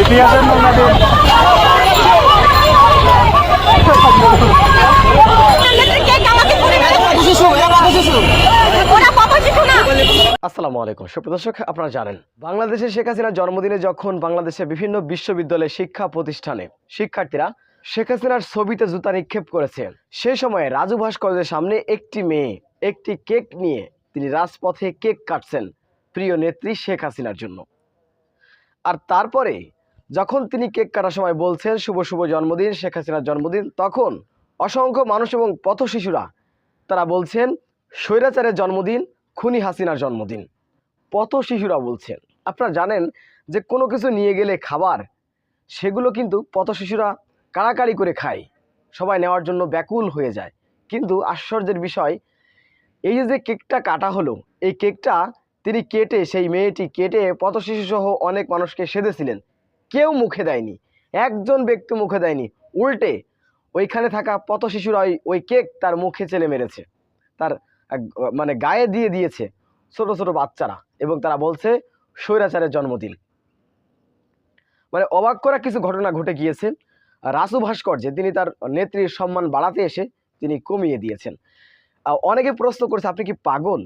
ইতিহাসের আসসালামু আলাইকুম। সুপ্রদর্শক আপনারা জানেন, বাংলাদেশে শেখ হাসিনার জন্মদিনে যখন বাংলাদেশের বিভিন্ন বিশ্ববিদ্যালয়ে শিক্ষা প্রতিষ্ঠানে শিক্ষার্থীরা শেখ হাসিনার ছবিতে জুতা নিক্ষেপ করেছে, সে সময়ে রাজু ভাস্কর্যের সামনে একটি মেয়ে, একটি কেক নিয়ে তিনি রাজপথে কেক কাটছেন প্রিয় নেত্রী শেখ হাসিনার জন্য। আর তারপরে যখন তিনি কেক কাটার সময় বলছেন, শুভ শুভ জন্মদিন, শেখ হাসিনার জন্মদিন, তখন অসংখ্য মানুষ এবং পথ শিশুরা তারা বলছেন, স্বৈরাচারের জন্মদিন খুনি হাসিনার জন্মদিন। পথ শিশুরা বলছেন, আপনারা জানেন যে কোনো কিছু নিয়ে গেলে খাবার, সেগুলো কিন্তু পথ শিশুরা কাড়াকাড়ি করে খায়। সবাই নেওয়ার জন্য ব্যাকুল হয়ে যায়। কিন্তু আশ্চর্যের বিষয়, এই যে কেকটা কাটা হলো, এই কেকটা তিনি কেটে, সেই মেয়েটি কেটে পথ শিশুসহ অনেক মানুষকে সেধেছিলেন। কেউ মুখে দেয়নি, একজন ব্যক্তি মুখে দেয়নি, উল্টে ওইখানে থাকা পথ শিশুরা ওই কেক তার মুখে চেলে মেরেছে। তার মানে গায়ে দিয়ে দিয়েছে ছোট ছোট বাচ্চারা এবং তারা বলছে স্বৈরাচারের জন্মদিন মানে অবাক করা কিছু ঘটনা ঘটে গিয়েছে রাসু ভাস্কর্যে তিনি তার নেত্রীর সম্মান বাড়াতে এসে তিনি কমিয়ে দিয়েছেন অনেকে প্রশ্ন করেছে আপনি কি পাগল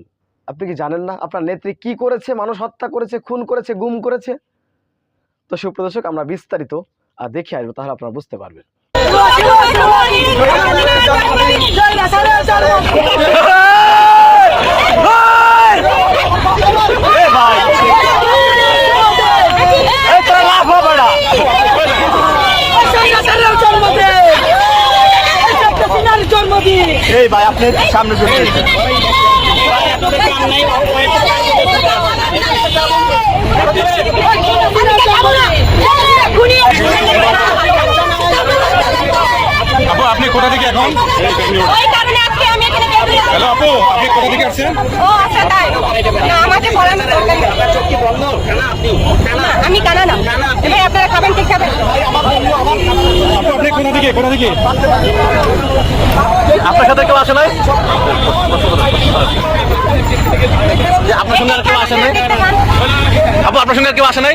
আপনি কি জানেন না আপনার নেত্রী কি করেছে মানুষ হত্যা করেছে খুন করেছে গুম করেছে তো সুপ্রদর্শক আমরা বিস্তারিত দেখে আসব তাহলে আপনারা বুঝতে পারবেন এই ভাই আপনি সামনে চলে এসেছেন আপু আপনি কোথা থেকে এখন? ওই কারণে আজকে আমি এখানে বের হলাম। হ্যালো আপু আপনি কোথা থেকে আসছেন? ও আচ্ছা তাই। না আমাকে আমি কানা না। এবার আপনারা খাবেন ঠিক খাবেন। আপু আপনি কোথা থেকে কোথা থেকে? আপনার সাথে কেউ আসে নাই? আপনার সঙ্গে কেউ আসে নাই? আপু, আপনার সঙ্গে কেউ আসে নাই?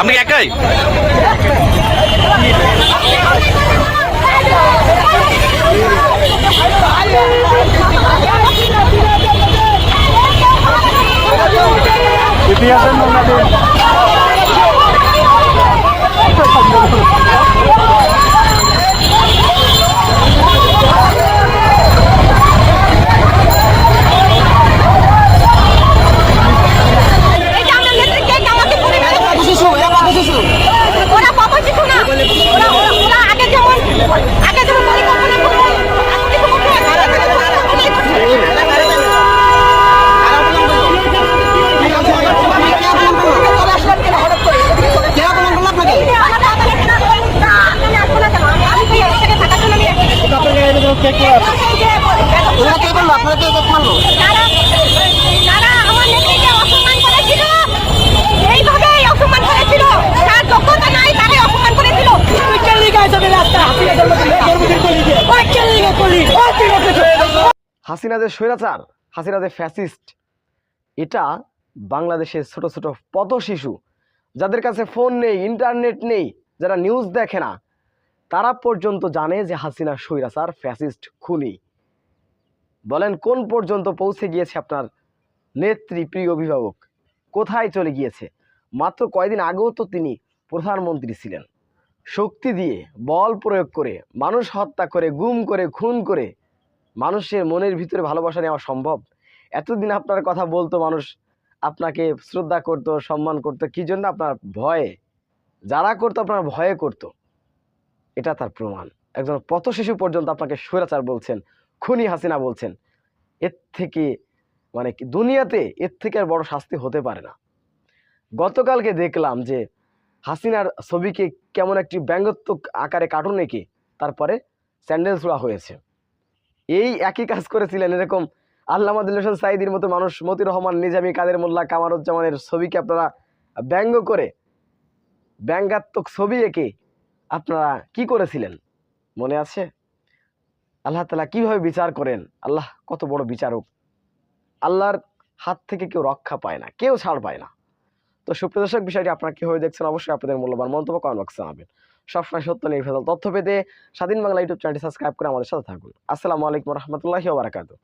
আপনি একাই? ইতিহাসের নমুনা দিন এই যে আপনার নেত্রী কে আমাকে পরিবারে ওরা পাপা শিশু না ওরা ওরা ওরা আগে যেমন আগে যেমন পরিকল্পনা করতো আজকে তো করতে তারা আমার নেত্রীকে অসম্মান করেছিল এইভাবেই অসম্মান করেছিল তার যোগ্যতা নাই তারাই অসম্মান করেছিল। হাসিনা যে স্বৈরাচার হাসিনা যে ফ্যাসিস্ট এটা বাংলাদেশের ছোট ছোট পথ শিশু যাদের কাছে ফোন নেই ইন্টারনেট নেই যারা নিউজ দেখে না তারা পর্যন্ত জানে যে হাসিনা স্বৈরাচার ফ্যাসিস্ট খুনি। বলেন, কোন পর্যন্ত পৌঁছে গিয়েছে আপনার নেত্রী, প্রিয় অভিভাবক? কোথায় চলে গিয়েছে? মাত্র কয়দিন আগেও তো তিনি প্রধানমন্ত্রী ছিলেন। শক্তি দিয়ে বল প্রয়োগ করে, মানুষ হত্যা করে, গুম করে, খুন করে মানুষের মনের ভিতরে ভালোবাসা নেওয়া সম্ভব? এতদিন আপনার কথা বলতো মানুষ, আপনাকে শ্রদ্ধা করতো, সম্মান করতো, কি জন্য আপনার ভয়ে? যারা করতো আপনার ভয়ে করতো। এটা তার প্রমাণ। একজন পথ শিশু পর্যন্ত আপনাকে স্বৈরাচার বলছেন খুনি হাসিনা বলছেন, এর থেকে মানে দুনিয়াতে এর থেকে আর বড় শাস্তি হতে পারে না। গতকালকে দেখলাম যে হাসিনার ছবিকে কেমন একটি ব্যঙ্গাত্মক আকারে কার্টুন এঁকে তারপরে স্যান্ডেল ছোড়া হয়েছে। এই একই কাজ করেছিলেন এরকম আল্লামা দিল হোসেন সাইদির মতো মানুষ মতি রহমান, নিজামী কাদের মোল্লা কামারুজ্জামানের ছবিকে আপনারা ব্যঙ্গ করে ব্যঙ্গাত্মক ছবি এঁকে আপনারা কি করেছিলেন? মনে আছে? আল্লাহ তালা কীভাবে বিচার করেন? আল্লাহ কত বড় বিচারক। আল্লাহর হাত থেকে কেউ রক্ষা পায় না, কেউ ছাড় পায় না। তো সুপ্রদর্শক বিষয়টি আপনারা কীভাবে দেখছেন অবশ্যই আপনাদের মূল্যবান মন্তব্য কমেন্ট বক্সে জানাবেন। সবসময় সত্য, নির্ভেজাল তথ্য পেতে স্বাধীন বাংলা ইউটিউব চ্যানেলটি সাবস্ক্রাইব করে আমাদের সাথে থাকুন। আসসালামু আলাইকুম রহমতুল্লাহি ওবরাকাতু